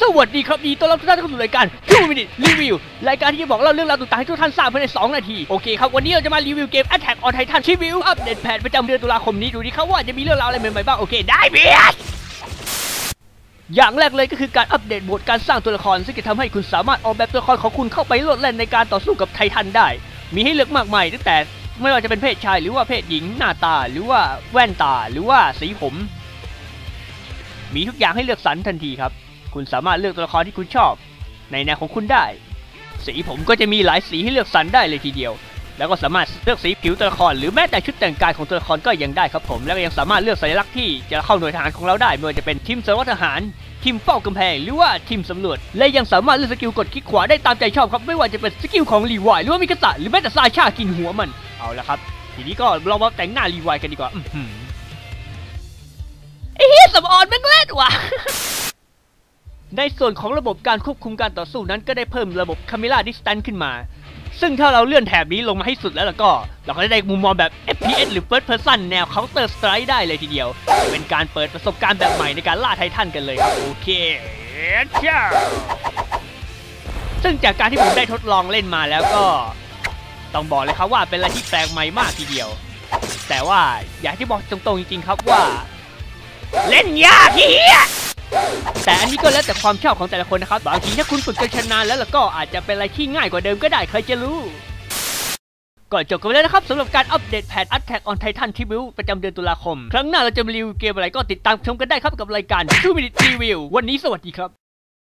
สวัสดีครับดีต้อนรับทุกท่านเข้าสู่รายการ2 Minute Review รายการที่จะบอกเล่าเรื่องราวต่างๆให้ทุกท่านทราบภายใน 2 นาที โอเคครับ วันนี้เราจะมารีวิวเกม Attack on Titan ชีวิวอัปเดตแพทประจำเดือนตุลาคมนี้ดูดิครับว่าจะมีเรื่องราวอะไรใหม่ๆบ้าง โอเค ได้เบียด อย่างแรกเลยก็คือการอัปเดตโหมดการสร้างตัวละคร ซึ่งจะทำให้คุณสามารถออกแบบตัวละครของคุณเข้าไปโลดแล่นในการต่อสู้กับไททันได้ มีให้เลือกมากมายตั้งแต่ไม่ว่าจะเป็นเพศชายหรือว่าเพศหญิงหน้าตาหรือว่าแว่นตาหรือว่าสีผม มีทุกอย่างให้เลือกสรรทันทีครับ คุณสามารถเลือกตัวละครที่คุณชอบ ในแนวของคุณได้ สีผมก็จะมีหลายสีให้เลือกสรรได้เลยทีเดียว แล้วก็สามารถเลือกสีผิวตัวละคร หรือแม้แต่ชุดแต่งกายของตัวละครก็ยังได้ครับผม แล้วก็ยังสามารถเลือกสัญลักษณ์ที่จะเข้าหน่วยทหารของเราได้ไม่ว่าจะเป็นทีมเสริมทหารทีมเฝ้ากำแพงหรือว่าทีมสำรวจ และยังสามารถเลือกสกิลกดคลิกขวาได้ตามใจชอบครับ ไม่ว่าจะเป็นสกิลของรีไวายหรือว่ามิกาสะหรือแม้แต่ซาชากินหัวมันเอาละครับ ทีนี้ก็ลองมาแต่งหน้ารีไวายกันดีกว่าอื้อหือไอ้เฮียสมออนแม่งเล่นว่ะในส่วนของระบบการควบคุมการต่อสู้นั้นก็ได้เพิ่มระบบ Camera Distance ขึ้นมา ซึ่งถ้าเราเลื่อนแถบนี้ลงมาให้สุดแล้วล่ะก็ เราก็จะได้มุมมองแบบ FPS หรือ First Person แนว Counter Strike ได้เลยทีเดียว เป็นการเปิดประสบการณ์แบบใหม่ในการล่าไททันกันเลยครับ โอเคเจ้าซึ่งจากการที่ผมได้ทดลองเล่นมาแล้วก็ ต้องบอกเลยครับว่าเป็นอะไรที่แปลกใหม่มากทีเดียว แต่ว่าอยากที่บอกตรงๆจริงๆครับว่า เล่นยากทีเฮีย แต่อันนี้ก็แล้วแต่ความชอบของแต่ละคนนะครับบางทีถ้าคุณฝึกจนชำนาญแล้วล่ะก็อาจจะเป็นอะไรที่ง่ายกว่าเดิมก็ได้ใครจะรู้ก่อนจบกันไปแล้วนะครับสำหรับการอัปเดตแพท Attack on Titan Tribute ประจำเดือนตุลาคม ครั้งหน้าเราจะมารีวิวเกมอะไรก็ติดตามชมกันได้ครับกับรายการ2 Minute Review วันนี้สวัสดีครับ